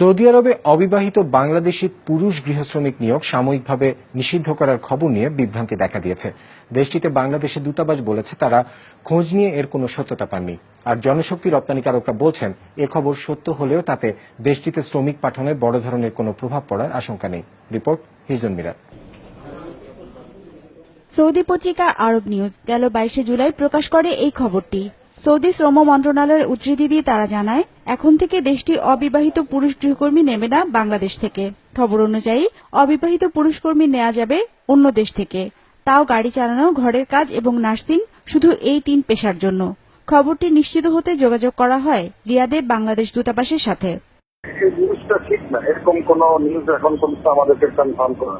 Saudi আরবে অবিবাহিত বাংলাদেশি পুরুষ গৃহশ্রমিক নিয়োগ সাময়িকভাবে নিষিদ্ধ করার খবর নিয়ে বিভ্রান্তি দেখা দিয়েছে। দেশটিতে বাংলাদেশের দূতাবাস বলেছে তারা খোঁজ নিয়ে এর কোনো সত্যতা পাননি। আর জনশক্তি রপ্তানিকারকরা বলছেন, এ খবর সত্য হলেও তাতে দেশটিতে শ্রমিক পাঠানোয় বড় ধরনের কোনো প্রভাব পড়ার আশঙ্কা নেই। রিপোর্ট, হিজন মিরার সৌদি পত্রিকা আরব নিউজ, গেল বাইশে জুলাই প্রকাশ করে এই খবরটি। সৌদি শ্রম মন্ত্রণালয়ের উদ্ধৃতি দিয়ে তারা জানায়, এখন থেকে দেশটি অবিবাহিত পুরুষ গৃহকর্মী নেবে না বাংলাদেশ থেকে। খবর অনুযায়ী, অবিবাহিত পুরুষ কর্মী নেওয়া যাবে অন্য দেশ থেকে। তাও গাড়ি চালানো, ঘরের কাজ এবং নার্সিং শুধু এই তিন পেশার জন্য। খবরটি নিশ্চিত হতে যোগাযোগ করা হয় রিয়াদে বাংলাদেশ দূতাবাসের সাথে। এই নিউজটা ঠিক না। এরকম কোন নিউজ এখন পর্যন্ত আমাদেরকে কনফার্ম করা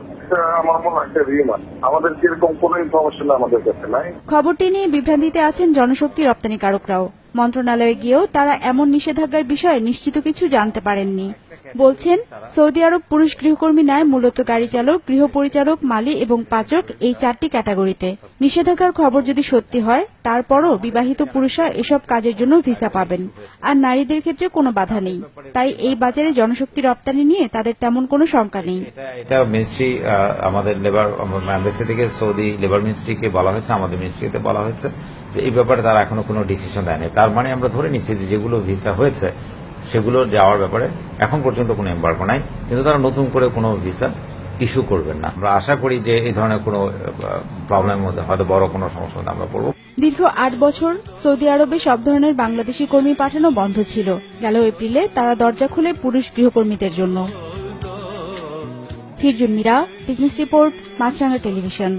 আমার মনে হয় রিমার আমাদের এরকম কোন ইনফরমেশন আমাদের কাছে নাই? খবরটি নিয়ে বিভ্রান্তিতে আছেন জনশক্তি রপ্তানিকারকরাও। মন্ত্রণালয়ে গিয়েও তারা এমন নিষেধাজ্ঞার বিষয়ে নিশ্চিত কিছু জানতে পারেননি। বলছেন, সৌদি আরব পুরুষ গৃহকর্মী নেয় মূলত গাড়ি চালক গৃহ পরিচালক মালি এবং পাচক এই চারটি ক্যাটাগরিতে। নিষেধাজ্ঞার খবর যদি সত্যি হয়, তারপরও বিবাহিত পুরুষরা এসব কাজের জন্য ভিসা পাবেন। আর নারীদের ক্ষেত্রে কোনো বাধা নেই। তাই এই বাজারে জনশক্তি রপ্তানি নিয়ে তাদের তেমন কোনো শঙ্কা নেই। এটা মিনিস্ট্রি আমাদের লেবার থেকে সৌদি লেবার মিনিস্ট্রিকে বলা হয়েছে, আমাদের মিনিস্ট্রিতে বলা হয়েছে যে এই ব্যাপারে তারা এখনও কোনো ডিসিশন দেয়নি। তার মানে আমরা ধরে নিচ্ছি যে যেগুলো ভিসা হয়েছে সেগুলো যাওয়ার ব্যাপারে এখন পর্যন্ত কোনো এম্বার্গো নাই, কিন্তু তারা নতুন করে কোনো ভিসা ইস্যু করবেন না। আমরা আশা করি যে এই ধরনের কোনো প্রবলেমের মধ্যে হয়তো বড় কোনো সমস্যা আমরা পড়ব। দীর্ঘ আট বছর সৌদি আরবে সব ধরনের বাংলাদেশি কর্মী পাঠানো বন্ধ ছিল। গেল এপ্রিলে তারা দরজা খুলে পুরুষ গৃহকর্মীদের জন্য। Firjun Mira business report Maasranga television.